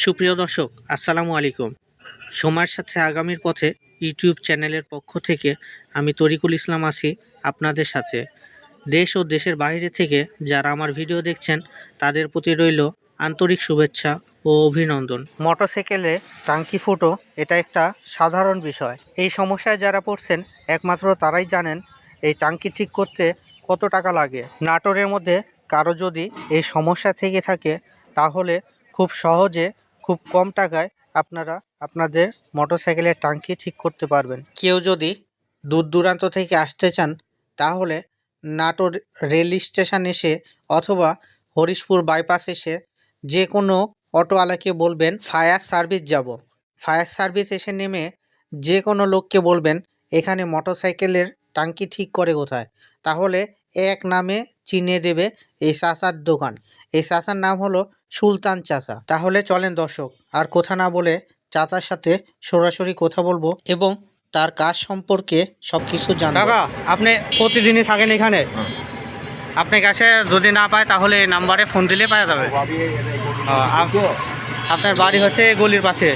সুপ্রিয় দর্শক, আসসালামু আলাইকুম। সময়ের সাথে আগামীর পথে ইউটিউব চ্যানেলের পক্ষ থেকে আমি তরিকুল ইসলাম আছি আপনাদের সাথে। দেশ ও দেশের বাইরে থেকে যারা আমার ভিডিও দেখছেন, তাদের প্রতি রইল আন্তরিক শুভেচ্ছা ও অভিনন্দন। মোটরসাইকেলে টাঙ্কি ফুটো, এটা একটা সাধারণ বিষয়। এই সমস্যায় যারা পড়ছেন, একমাত্র তারাই জানেন এই টাঙ্কি ঠিক করতে কত টাকা লাগে। নাটোরের মধ্যে কারও যদি এই সমস্যা থেকে থাকে, তাহলে খুব সহজে, খুব কম টাকায় আপনারা আপনাদের মোটরসাইকেলের টাঙ্কি ঠিক করতে পারবেন। কেউ যদি দূর দূরান্ত থেকে আসতে চান, তাহলে নাটোর রেল স্টেশন এসে অথবা হরিশপুর বাইপাস এসে যে কোনো অটোওয়ালাকে বলবেন, ফায়ার সার্ভিস যাব। ফায়ার সার্ভিস এসে নেমে যে কোনো লোককে বলবেন, এখানে মোটরসাইকেলের টাঙ্কি ঠিক করে কোথায়? তাহলে এক নামে চিনে দেবে এই চাচার দোকান। এই চাচার নাম হলো সুলতান চাচা। তাহলে চলেন দর্শক আর কথা না বলে চাচার সাথে সরাসরি কথা বলব এবং তার কাজ সম্পর্কে সব কিছু জানব। কাকা আপনি প্রতিদিনই থাকেন এখানে? আপনি কাছে যদি না পায় তাহলে এই নাম্বারে ফোন দিলে পাওয়া যাবে। আপনার বাড়ি হচ্ছে এই গলির পাশে।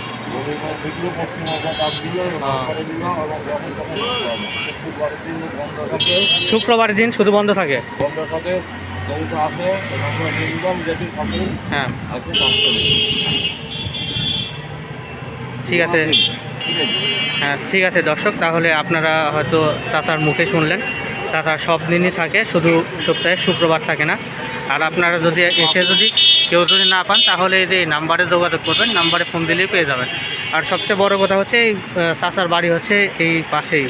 শুক্রবার দিন শুধু বন্ধ থাকে? হ্যাঁ। ঠিক আছে। হ্যাঁ ঠিক আছে দর্শক, তাহলে আপনারা হয়তো চাচার মুখে শুনলেন। চাচা সব দিনই থাকে, শুধু সপ্তাহে শুক্রবার থাকে না। আর আপনারা যদি এসে যদি কেউ যদি না পান, তাহলে এই যে নাম্বারে যোগাযোগ করবেন, নাম্বারে ফোন দিলেই পেয়ে যাবেন। আর সবচেয়ে বড় কথা হচ্ছে, এই চাচার বাড়ি হচ্ছে এই পাশেই,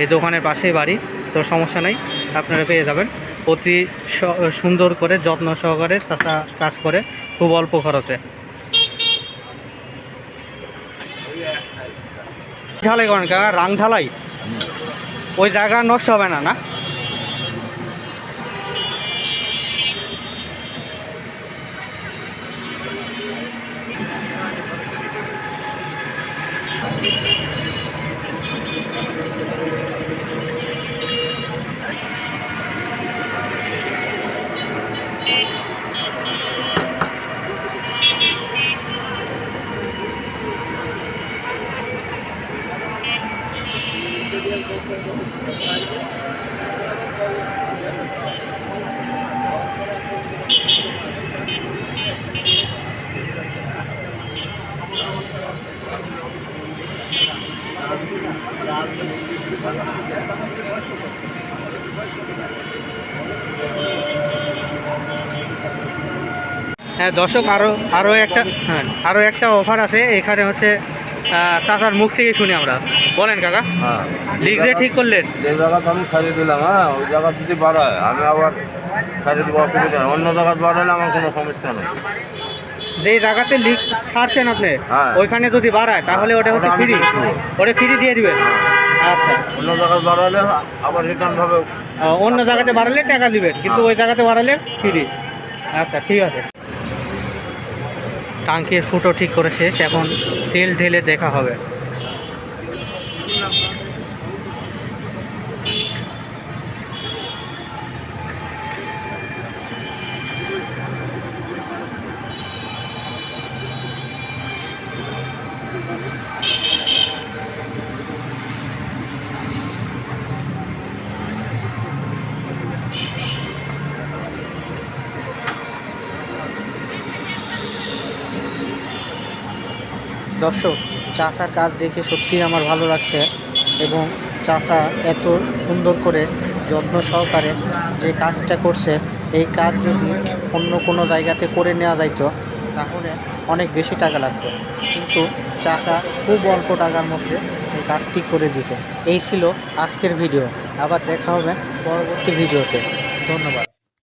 এই দোকানের পাশেই বাড়ি, তো সমস্যা নেই, আপনারা পেয়ে যাবেন। অতি সুন্দর করে, যত্ন সহকারে চাচা কাজ করে, খুব অল্প খরচে। ঢালাই করেন কাকা রাং ঢালাই ওই জায়গা নষ্ট হবে না না? হ্যাঁ দর্শক আরও আরও একটা হ্যাঁ আরও একটা অফার আছে। এখানে হচ্ছে চাচার মুখ থেকে শুনি আমরা। বলেন কাকা। হ্যাঁ লিগ যে ঠিক করলেন? যে জায়গাতে আমি সারিয়ে দিলাম হ্যাঁ ওই জায়গা যদি বাড়ায় আমি আবার সারিয়ে দেবো অসুবিধা অন্য জায়গায় বাড়ালে আমার কোনো সমস্যা নেই। যেই জায়গাতে লিক ছাড়ছেন আপনি হ্যাঁ। ওইখানে যদি বাড়ায় তাহলে ওটা হচ্ছে ফ্রি ওটা ফ্রি দিয়ে দিবেন? আচ্ছা। অন্য জায়গায় বাড়ালে আবার রিটার্ন হবে অন্য জায়গাতে বাড়ালে টাকা দিবেন কিন্তু ওই জায়গাতে বাড়ালে ফ্রি আচ্ছা ঠিক আছে। টাঙ্কির ফুটো ঠিক করে শেষ এখন তেল ঢেলে দেখা হবে। দর্শক, চাষার কাজ দেখে সত্যিই আমার ভালো লাগছে এবং চাষা এত সুন্দর করে যত্ন সহকারে যে কাজটা করছে, এই কাজ যদি অন্য কোনো জায়গাতে করে নেওয়া যাইতো, তাহলে অনেক বেশি টাকা লাগতো। কিন্তু চাষা খুব অল্প টাকার মধ্যে এই কাজটি করে দিছে এই ছিল আজকের ভিডিও। আবার দেখা হবে পরবর্তী ভিডিওতে। ধন্যবাদ।